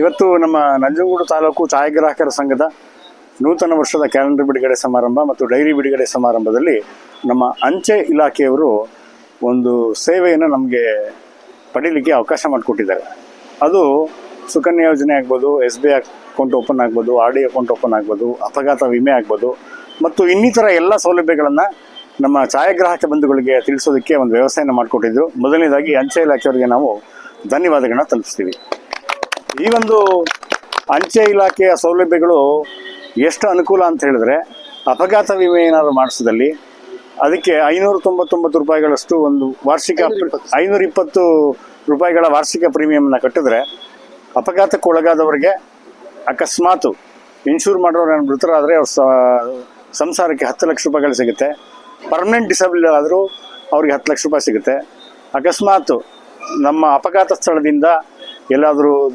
ಇವತ್ತು ನಮ್ಮ ನಂಜನಗೂಡು ತಾಲೂಕು ಛಾಯಾಗ್ರಾಹಕರ ಸಂಘದ ನೂತನ ವರ್ಷದ ಕ್ಯಾಲೆಂಡರ್ ಬಿಡುಗಡೆ ಸಮಾರಂಭ ಮತ್ತು ಡೈರಿ ಬಿಡುಗಡೆ ಸಮಾರಂಭದಲ್ಲಿ ನಮ್ಮ ಅಂಚೆ ಇಲಾಖೆಯವರು ಒಂದು ಸೇವೆಯನ್ನು ನಮಗೆ ಪಡೀಲಿಕ್ಕೆ ಅವಕಾಶ ಮಾಡಿಕೊಟ್ಟಿದ್ದಾರೆ. ಅದು ಸುಕನ್ಯಾ ಯೋಜನೆ ಆಗ್ಬೋದು, S B I account open ಆಗ್ಬೋದು, ಆರ್ ಡಿ ಅಕೌಂಟ್ ಓಪನ್ ಆಗ್ಬೋದು, ಅಪಘಾತ ವಿಮೆ ಆಗ್ಬೋದು ಮತ್ತು ಇನ್ನಿತರ ಎಲ್ಲ ಸೌಲಭ್ಯಗಳನ್ನು ನಮ್ಮ ಛಾಯಾಗ್ರಾಹಕ ಬಂಧುಗಳಿಗೆ ತಿಳಿಸೋದಕ್ಕೆ ಒಂದು ವ್ಯವಸ್ಥೆಯನ್ನು ಮಾಡಿಕೊಟ್ಟಿದ್ದರು ಮೊದಲನೇದಾಗಿ ಅಂಚೆ ಇಲಾಖೆಯವರಿಗೆ ನಾವು ಧನ್ಯವಾದಗಳನ್ನ ತಲುಪಿಸ್ತೀವಿ. ಈ ಒಂದು ಅಂಚೆ ಇಲಾಖೆಯ ಸೌಲಭ್ಯಗಳು ಎಷ್ಟು ಅನುಕೂಲ ಅಂತ ಹೇಳಿದ್ರೆ ಅಪಘಾತ ವಿಮೆ ಏನಾದರೂ ಮಾಡಿಸಿದಲ್ಲಿ ಅದಕ್ಕೆ ಐನೂರ ತೊಂಬತ್ತೊಂಬತ್ತು ರೂಪಾಯಿಗಳಷ್ಟು ಒಂದು ವಾರ್ಷಿಕ ಐನೂರ ಇಪ್ಪತ್ತು. ರೂಪಾಯಿಗಳ ವಾರ್ಷಿಕ ಪ್ರೀಮಿಯಂನ ಕಟ್ಟಿದ್ರೆ ಅಪಘಾತಕ್ಕೆ ಒಳಗಾದವರಿಗೆ ಅಕಸ್ಮಾತು ಇನ್ಶೂರ್ ಮಾಡೋರು ಮೃತರಾದರೆ ಅವ್ರ ಸಂಸಾರಕ್ಕೆ ಹತ್ತು ಲಕ್ಷ ರೂಪಾಯಿಗಳು ಸಿಗುತ್ತೆ. ಪರ್ಮನೆಂಟ್ ಡಿಸಬಿಲ್ ಆದರೂ ಅವ್ರಿಗೆ ಹತ್ತು ಲಕ್ಷ ರೂಪಾಯಿ ಸಿಗುತ್ತೆ. ಅಕಸ್ಮಾತ್ ನಮ್ಮ ಅಪಘಾತ ಸ್ಥಳದಿಂದ ಎಲ್ಲಾದರೂ ದೂರ